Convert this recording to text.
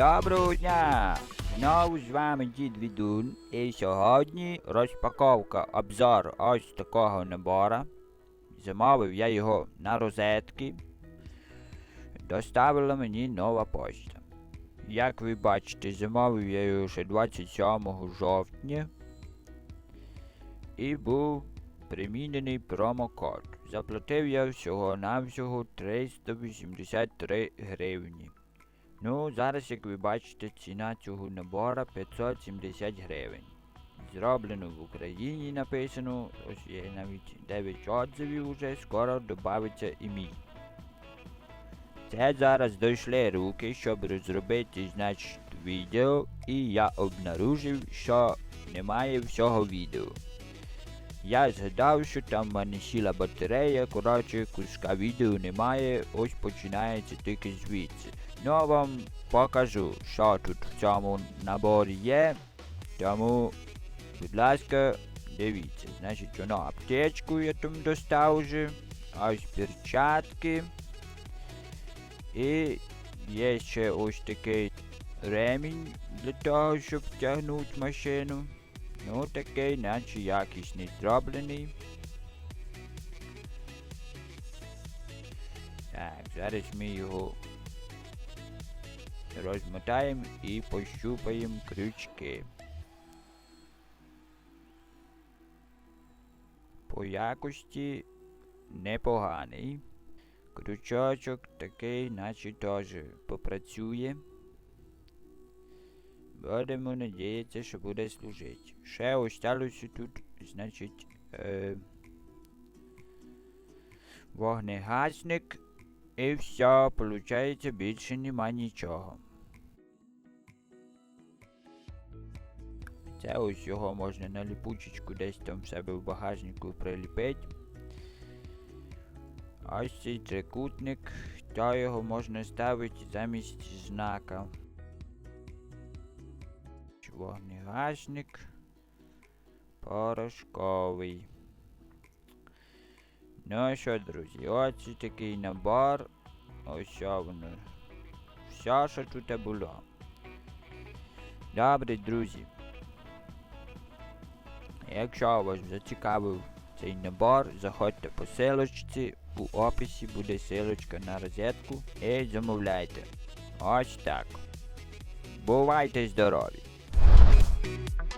Доброго дня! Знову з вами дід Відун. І сьогодні розпаковка обзор ось такого набора. Замовив я його на розетки. Доставила мені нова пошта. Як ви бачите, замовив я його ще 27 жовтня. І був примінений промокод. Заплатив я всього-навсього 383 гривні. Ну, зараз, як ви бачите, ціна цього набора 570 гривень. Зроблено в Україні написано, ось є навіть 9 отзивів уже, скоро додається і мій. Це зараз дійшли руки, щоб розробити, значить, відео, і я обнаружив, що немає всього відео. Я згадав, що там в мене сіла батарея, коротше, куска відео немає, ось починається тільки звідси. Ну, а вам покажу, що тут в цьому наборі є. Тому, будь ласка, дивіться. Значить, воно аптечку я там достав вже. Ось перчатки. І є ще ось такий ремінь для того, щоб тягнути машину. Ну, такий, наче якісний зроблений. Так, зараз ми його розмотаємо і пощупаємо крючки. По якості непоганий. Крючочок такий, наче теж попрацює. Будемо надіятися, що буде служити. Ще осталося тут, значить, е, вогнегасник. І все, виходить, більше нема нічого. Це ось його можна на ліпучечку десь там в себе в багажнику приліпити. Ось цей трикутник, то його можна ставити замість знака. Вогнегасник порошковий. Ну що, друзі, ось такий набор. Ось воно. Все, що тут було. Добре, друзі. Якщо вас зацікавив цей набор, заходьте по силочці, у описі буде силочка на розетку і замовляйте. Ось так. Бувайте здорові! Thank you.